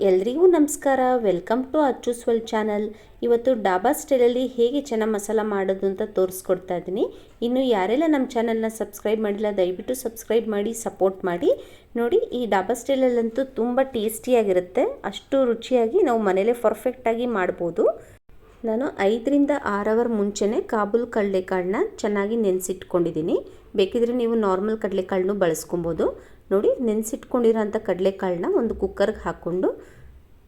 ಎಲ್ರಿಗೂ ನಮಸ್ಕಾರ. Welcome to ಅಚ್ಚುಸ್ವಲ್ ಚಾನಲ್. ಇವತ್ತು ಡಾಬಾ ಸ್ಟೈಲಲ್ಲಿ ಹೇಗೆ ಚೆನ್ನಾಗಿ ಮಸಾಲ ಮಾಡೋದು ಅಂತ ತೋರಿಸ್ಕೊಡ್ತಾ ಇದ್ದೀನಿ. ಇನ್ನು ಯಾರೆಲ್ಲ ನಮ್ಮ ಚಾನಲ್ನ ಸಬ್ಸ್ಕ್ರೈಬ್ ಮಾಡಿಲ್ಲ, ದಯವಿಟ್ಟು ಸಬ್ಸ್ಕ್ರೈಬ್ ಮಾಡಿ, ಸಪೋರ್ಟ್ ಮಾಡಿ. ನೋಡಿ, ಈ ಡಾಬಾ ಸ್ಟೈಲಲ್ಲಂತೂ ತುಂಬ ಟೇಸ್ಟಿಯಾಗಿರುತ್ತೆ. ಅಷ್ಟು ರುಚಿಯಾಗಿ ನಾವು ಮನೇಲೇ ಪರ್ಫೆಕ್ಟಾಗಿ ಮಾಡ್ಬೋದು. ನಾನು ಐದರಿಂದ ಆರು ಅವರ್ ಮುಂಚೆನೇ ಕಾಬೂಲ್ ಕಡಲೆಕಾಳನ್ನ ಚೆನ್ನಾಗಿ ನೆನೆಸಿಟ್ಕೊಂಡಿದ್ದೀನಿ. ಬೇಕಿದ್ರೆ ನೀವು ನಾರ್ಮಲ್ ಕಡಲೆಕಾಳನ್ನು ಬಳಸ್ಕೊಬೋದು. ನೋಡಿ ನೆನೆಸಿಟ್ಕೊಂಡಿರೋಂಥ ಕಡಲೆಕಾಳನ್ನ ಒಂದು ಕುಕ್ಕರ್ಗೆ ಹಾಕ್ಕೊಂಡು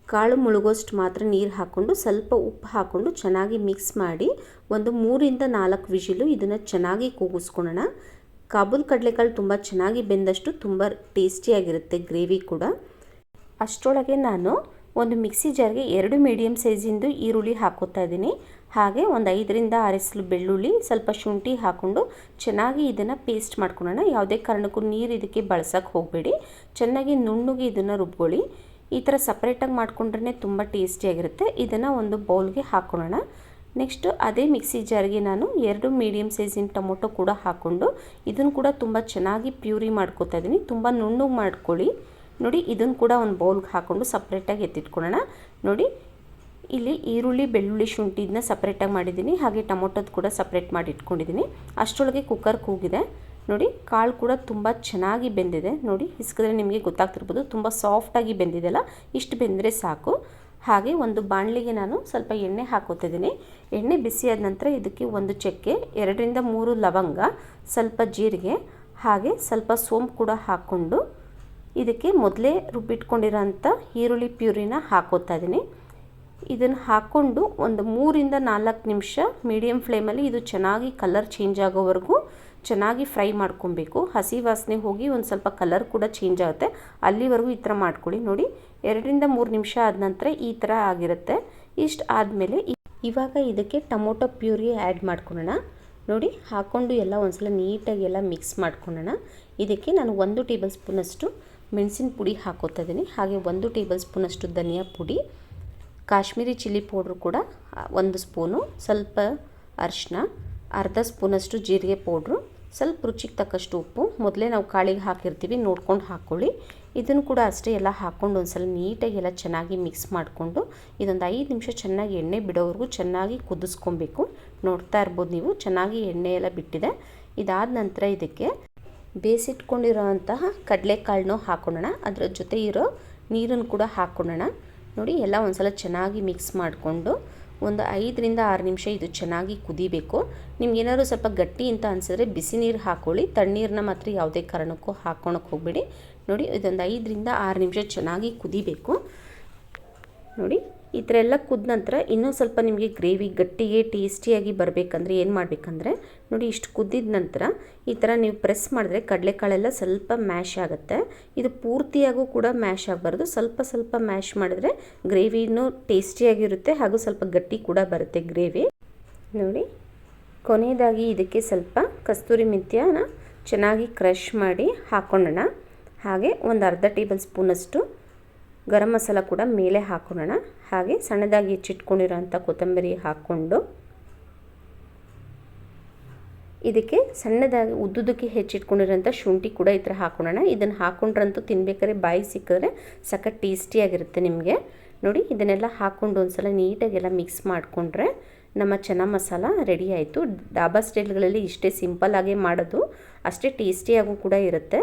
ಕಾಳು ಮುಳುಗೋಷ್ಟು ಮಾತ್ರ ನೀರು ಹಾಕ್ಕೊಂಡು ಸ್ವಲ್ಪ ಉಪ್ಪು ಹಾಕ್ಕೊಂಡು ಚೆನ್ನಾಗಿ ಮಿಕ್ಸ್ ಮಾಡಿ ಒಂದು ಮೂರಿಂದ ನಾಲ್ಕು ವಿಷಿಲು ಇದನ್ನು ಚೆನ್ನಾಗಿ ಕೂಗಿಸ್ಕೊಳ್ಳೋಣ. ಕಾಬೂಲ್ ಕಡಲೆಕಾಳು ತುಂಬ ಚೆನ್ನಾಗಿ ಬೆಂದಷ್ಟು ತುಂಬ ಟೇಸ್ಟಿಯಾಗಿರುತ್ತೆ ಗ್ರೇವಿ ಕೂಡ. ಅಷ್ಟರೊಳಗೆ ನಾನು ಒಂದು ಮಿಕ್ಸಿ ಜಾರ್ಗೆ ಎರಡು ಮೀಡಿಯಮ್ ಸೈಜಿಂದು ಈರುಳ್ಳಿ ಹಾಕೋತಾ ಇದ್ದೀನಿ. ಹಾಗೆ ಒಂದು ಐದರಿಂದ ಆರಿಸಲು ಬೆಳ್ಳುಳ್ಳಿ, ಸ್ವಲ್ಪ ಶುಂಠಿ ಹಾಕ್ಕೊಂಡು ಚೆನ್ನಾಗಿ ಇದನ್ನು ಪೇಸ್ಟ್ ಮಾಡ್ಕೊಳ್ಳೋಣ. ಯಾವುದೇ ಕಾರಣಕ್ಕೂ ನೀರು ಇದಕ್ಕೆ ಬಳಸೋಕ್ಕೆ ಹೋಗಬೇಡಿ. ಚೆನ್ನಾಗಿ ನುಣ್ಣಗೆ ಇದನ್ನು ರುಬ್ಕೊಳ್ಳಿ. ಈ ಥರ ಸಪ್ರೇಟಾಗಿ ಮಾಡ್ಕೊಂಡ್ರೆ ತುಂಬ ಟೇಸ್ಟಿಯಾಗಿರುತ್ತೆ ಇದನ್ನು ಒಂದು ಬೌಲ್ಗೆ ಹಾಕ್ಕೊಳ್ಳೋಣ ನೆಕ್ಸ್ಟು ಅದೇ ಮಿಕ್ಸಿ ಜಾರ್ಗೆ ನಾನು ಎರಡು ಮೀಡಿಯಮ್ ಸೈಜಿನ ಟೊಮೊಟೊ ಕೂಡ ಹಾಕ್ಕೊಂಡು ಇದನ್ನು ಕೂಡ ತುಂಬ ಚೆನ್ನಾಗಿ ಪ್ಯೂರಿ ಮಾಡ್ಕೋತಾ ಇದ್ದೀನಿ. ತುಂಬ ನುಣ್ಣಗೆ ಮಾಡ್ಕೊಳ್ಳಿ. ನೋಡಿ ಇದನ್ನು ಕೂಡ ಒಂದು ಬೌಲ್ಗೆ ಹಾಕ್ಕೊಂಡು ಸಪ್ರೇಟಾಗಿ ಎತ್ತಿಟ್ಕೊಳ್ಳೋಣ. ನೋಡಿ, ಇಲ್ಲಿ ಈರುಳ್ಳಿ, ಬೆಳ್ಳುಳ್ಳಿ ಶುಂಠಿ ಇದನ್ನ ಸಪ್ರೇಟಾಗಿ ಮಾಡಿದ್ದೀನಿ. ಹಾಗೆ ಟೊಮೊಟೊದು ಕೂಡ ಸಪ್ರೇಟ್ ಮಾಡಿ ಇಟ್ಕೊಂಡಿದ್ದೀನಿ. ಅಷ್ಟರೊಳಗೆ ಕುಕ್ಕರ್ ಕೂಗಿದೆ. ನೋಡಿ, ಕಾಳು ಕೂಡ ತುಂಬ ಚೆನ್ನಾಗಿ ಬೆಂದಿದೆ. ನೋಡಿ, ಹಿಸ್ಕಿದ್ರೆ ನಿಮಗೆ ಗೊತ್ತಾಗ್ತಿರ್ಬೋದು, ತುಂಬ ಸಾಫ್ಟಾಗಿ ಬೆಂದಿದೆಲ್ಲ ಇಷ್ಟು ಬೆಂದರೆ ಸಾಕು. ಹಾಗೆ ಒಂದು ಬಾಣಲಿಗೆ ನಾನು ಸ್ವಲ್ಪ ಎಣ್ಣೆ ಹಾಕೋತಿದ್ದೀನಿ. ಎಣ್ಣೆ ಬಿಸಿಯಾದ ನಂತರ ಇದಕ್ಕೆ ಒಂದು ಚಕ್ಕೆ, ಎರಡರಿಂದ ಮೂರು ಲವಂಗ, ಸ್ವಲ್ಪ ಜೀರಿಗೆ, ಹಾಗೆ ಸ್ವಲ್ಪ ಸೋಂಪು ಕೂಡ ಹಾಕ್ಕೊಂಡು ಇದಕ್ಕೆ ಮೊದಲೇ ರುಬ್ಬಿಟ್ಕೊಂಡಿರೋಂಥ ಈರುಳ್ಳಿ ಪ್ಯೂರಿನ ಹಾಕೋತಾ ಇದ್ದೀನಿ ಇದನ್ನು ಹಾಕ್ಕೊಂಡು ಒಂದು ಮೂರಿಂದ ನಾಲ್ಕು ನಿಮಿಷ ಮೀಡಿಯಮ್ ಫ್ಲೇಮಲ್ಲಿ ಇದು ಚೆನ್ನಾಗಿ ಕಲರ್ ಚೇಂಜ್ ಆಗೋವರೆಗೂ ಚೆನ್ನಾಗಿ ಫ್ರೈ ಮಾಡ್ಕೊಬೇಕು. ಹಸಿ ವಾಸನೆ ಹೋಗಿ ಒಂದು ಸ್ವಲ್ಪ ಕಲರ್ ಕೂಡ ಚೇಂಜ್ ಆಗುತ್ತೆ. ಅಲ್ಲಿವರೆಗೂ ಈ ಥರ ಮಾಡ್ಕೊಳ್ಳಿ. ನೋಡಿ, ಎರಡರಿಂದ ಮೂರು ನಿಮಿಷ ಆದ ನಂತರ ಈ ಥರ ಆಗಿರುತ್ತೆ. ಇಷ್ಟು ಆದಮೇಲೆ ಇವಾಗ ಇದಕ್ಕೆ ಟೊಮೊಟೊ ಪ್ಯೂರಿ ಆ್ಯಡ್ ಮಾಡ್ಕೊಳ್ಳೋಣ. ನೋಡಿ, ಹಾಕ್ಕೊಂಡು ಎಲ್ಲ ಒಂದ್ಸಲ ನೀಟಾಗಿ ಎಲ್ಲ ಮಿಕ್ಸ್ ಮಾಡ್ಕೊಳ್ಳೋಣ. ಇದಕ್ಕೆ ನಾನು ಒಂದು ಟೇಬಲ್ ಸ್ಪೂನಷ್ಟು ಮೆಣಸಿನ ಪುಡಿ ಹಾಕೋತಾ ಇದ್ದೀನಿ. ಹಾಗೆ ಒಂದು ಟೇಬಲ್ ಸ್ಪೂನಷ್ಟು ಧನಿಯಾ ಪುಡಿ, ಕಾಶ್ಮೀರಿ ಚಿಲ್ಲಿ ಪೌಡ್ರ್ ಕೂಡ ಒಂದು ಸ್ಪೂನು, ಸ್ವಲ್ಪ ಅರಿಶಿನ, ಅರ್ಧ ಸ್ಪೂನಷ್ಟು ಜೀರಿಗೆ ಪೌಡ್ರು, ಸ್ವಲ್ಪ ರುಚಿಗೆ ತಕ್ಕಷ್ಟು ಉಪ್ಪು. ಮೊದಲೇ ನಾವು ಕಾಳಿಗೆ ಹಾಕಿರ್ತೀವಿ, ನೋಡ್ಕೊಂಡು ಹಾಕ್ಕೊಳ್ಳಿ ಇದನ್ನು ಕೂಡ ಅಷ್ಟೇ ಎಲ್ಲ ಹಾಕ್ಕೊಂಡು ಒಂದು ಸಲ ನೀಟಾಗಿ ಎಲ್ಲ ಚೆನ್ನಾಗಿ ಮಿಕ್ಸ್ ಮಾಡಿಕೊಂಡು ಇದೊಂದು ಐದು ನಿಮಿಷ ಚೆನ್ನಾಗಿ ಎಣ್ಣೆ ಬಿಡೋವರೆಗೂ ಚೆನ್ನಾಗಿ ಕುದಿಸ್ಕೊಬೇಕು. ನೋಡ್ತಾ ಇರ್ಬೋದು ನೀವು, ಚೆನ್ನಾಗಿ ಎಣ್ಣೆ ಎಲ್ಲ ಬಿಟ್ಟಿದೆ. ಇದಾದ ನಂತರ ಇದಕ್ಕೆ ಬೇಯಿಸಿಟ್ಕೊಂಡಿರೋಂತಹ ಕಡಲೆಕಾಳನ್ನೂ ಹಾಕೊಳ್ಳೋಣ. ಅದರ ಜೊತೆ ಇರೋ ನೀರನ್ನು ಕೂಡ ಹಾಕ್ಕೊಳ್ಳೋಣ ನೋಡಿ, ಎಲ್ಲ ಒಂದ್ಸಲ ಚೆನ್ನಾಗಿ ಮಿಕ್ಸ್ ಮಾಡಿಕೊಂಡು ಒಂದು ಐದರಿಂದ ಆರು ನಿಮಿಷ ಇದು ಚೆನ್ನಾಗಿ ಕುದಿಬೇಕು. ನಿಮ್ಗೇನಾದ್ರು ಸ್ವಲ್ಪ ಗಟ್ಟಿ ಅಂತ ಅನಿಸಿದ್ರೆ ಬಿಸಿ ನೀರು ಹಾಕ್ಕೊಳ್ಳಿ ತಣ್ಣೀರನ್ನ ಮಾತ್ರ ಯಾವುದೇ ಕಾರಣಕ್ಕೂ ಹಾಕ್ಕೊಳಕ್ಕೆ ಹೋಗಬೇಡಿ. ನೋಡಿ, ಇದೊಂದು ಐದರಿಂದ ಆರು ನಿಮಿಷ ಚೆನ್ನಾಗಿ ಕುದಿಬೇಕು. ನೋಡಿ ಈ ಥರ ಎಲ್ಲ ಕುದ ನಂತರ ಇನ್ನೂ ಸ್ವಲ್ಪ ನಿಮಗೆ ಗ್ರೇವಿ ಗಟ್ಟಿಗೆ ಟೇಸ್ಟಿಯಾಗಿ ಬರಬೇಕಂದ್ರೆ ಏನು ಮಾಡಬೇಕಂದ್ರೆ ನೋಡಿ ಇಷ್ಟು ಕುದ್ದಿದ ನಂತರ ಈ ಥರ ನೀವು ಪ್ರೆಸ್ ಮಾಡಿದ್ರೆ ಕಡಲೆಕಾಳೆಲ್ಲ ಸ್ವಲ್ಪ ಮ್ಯಾಶ್ ಆಗುತ್ತೆ. ಇದು ಪೂರ್ತಿಯಾಗೂ ಕೂಡ ಮ್ಯಾಶ್ ಆಗಬಾರ್ದು. ಸ್ವಲ್ಪ ಸ್ವಲ್ಪ ಮ್ಯಾಶ್ ಮಾಡಿದ್ರೆ ಗ್ರೇವಿನೂ ಟೇಸ್ಟಿಯಾಗಿರುತ್ತೆ ಹಾಗೂ ಸ್ವಲ್ಪ ಗಟ್ಟಿ ಕೂಡ ಬರುತ್ತೆ ಗ್ರೇವಿ. ನೋಡಿ, ಕೊನೆಯದಾಗಿ ಇದಕ್ಕೆ ಸ್ವಲ್ಪ ಕಸ್ತೂರಿ ಮೆಂತ್ಯನ ಚೆನ್ನಾಗಿ ಕ್ರಷ್ ಮಾಡಿ ಹಾಕ್ಕೊಳ್ಳೋಣ ಹಾಗೆ ಒಂದು ಅರ್ಧ ಟೇಬಲ್ ಸ್ಪೂನಷ್ಟು ಗರಂ ಮಸಾಲ ಕೂಡ ಮೇಲೆ ಹಾಕೊಳ್ಳೋಣ. ಹಾಗೆ ಸಣ್ಣದಾಗಿ ಹೆಚ್ಚಿಟ್ಕೊಂಡಿರೋಂಥ ಕೊತ್ತಂಬರಿ ಹಾಕ್ಕೊಂಡು ಇದಕ್ಕೆ ಸಣ್ಣದಾಗಿ ಉದ್ದುದಕ್ಕೆ ಹೆಚ್ಚಿಟ್ಕೊಂಡಿರೋಂಥ ಶುಂಠಿ ಕೂಡ ಈ ಥರ ಹಾಕೊಳ್ಳೋಣ. ಇದನ್ನು ಹಾಕ್ಕೊಂಡ್ರಂತೂ ತಿನ್ಬೇಕಾದ್ರೆ ಬಾಯಿ ಸಿಕ್ಕಿದ್ರೆ ಸಖತ್ ಟೇಸ್ಟಿಯಾಗಿರುತ್ತೆ ನಿಮಗೆ. ನೋಡಿ, ಇದನ್ನೆಲ್ಲ ಹಾಕ್ಕೊಂಡು ಒಂದ್ಸಲ ನೀಟಾಗೆಲ್ಲ ಮಿಕ್ಸ್ ಮಾಡಿಕೊಂಡ್ರೆ ನಮ್ಮ ಚೆನ್ನ ಮಸಾಲ ರೆಡಿ ಆಯಿತು. ಡಾಬಾ ಸ್ಟೈಲ್ಗಳಲ್ಲಿ ಇಷ್ಟೇ ಸಿಂಪಲ್ಲಾಗೇ ಮಾಡೋದು. ಅಷ್ಟೇ ಟೇಸ್ಟಿಯಾಗೂ ಕೂಡ ಇರುತ್ತೆ.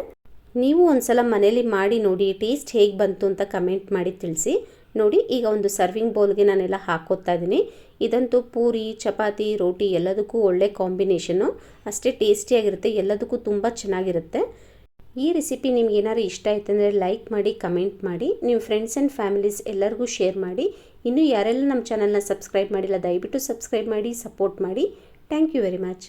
ನೀವು ಒಂದ್ಸಲ ಮನೇಲಿ ಮಾಡಿ ನೋಡಿ, ಟೇಸ್ಟ್ ಹೇಗೆ ಬಂತು ಅಂತ ಕಮೆಂಟ್ ಮಾಡಿ ತಿಳಿಸಿ. ನೋಡಿ, ಈಗ ಒಂದು ಸರ್ವಿಂಗ್ ಬೌಲ್ಗೆ ನಾನೆಲ್ಲ ಹಾಕೋತಾ ಇದ್ದೀನಿ. ಇದಂತೂ ಪೂರಿ, ಚಪಾತಿ, ರೋಟಿ ಎಲ್ಲದಕ್ಕೂ ಒಳ್ಳೆ ಕಾಂಬಿನೇಷನು ಅಷ್ಟೇ ಟೇಸ್ಟಿಯಾಗಿರುತ್ತೆ ಎಲ್ಲದಕ್ಕೂ ತುಂಬ ಚೆನ್ನಾಗಿರುತ್ತೆ. ಈ ರೆಸಿಪಿ ನಿಮ್ಗೆ ಏನಾದ್ರು ಇಷ್ಟ ಆಯ್ತು ಅಂದರೆ ಲೈಕ್ ಮಾಡಿ ಕಮೆಂಟ್ ಮಾಡಿ. ನಿಮ್ಮ ಫ್ರೆಂಡ್ಸ್ ಆ್ಯಂಡ್ ಫ್ಯಾಮಿಲೀಸ್ ಎಲ್ಲರಿಗೂ ಶೇರ್ ಮಾಡಿ. ಇನ್ನೂ ಯಾರೆಲ್ಲ ನಮ್ಮ ಚಾನಲ್ನ ಸಬ್ಸ್ಕ್ರೈಬ್ ಮಾಡಿಲ್ಲ, ದಯವಿಟ್ಟು ಸಬ್ಸ್ಕ್ರೈಬ್ ಮಾಡಿ ಸಪೋರ್ಟ್ ಮಾಡಿ. Thank you very much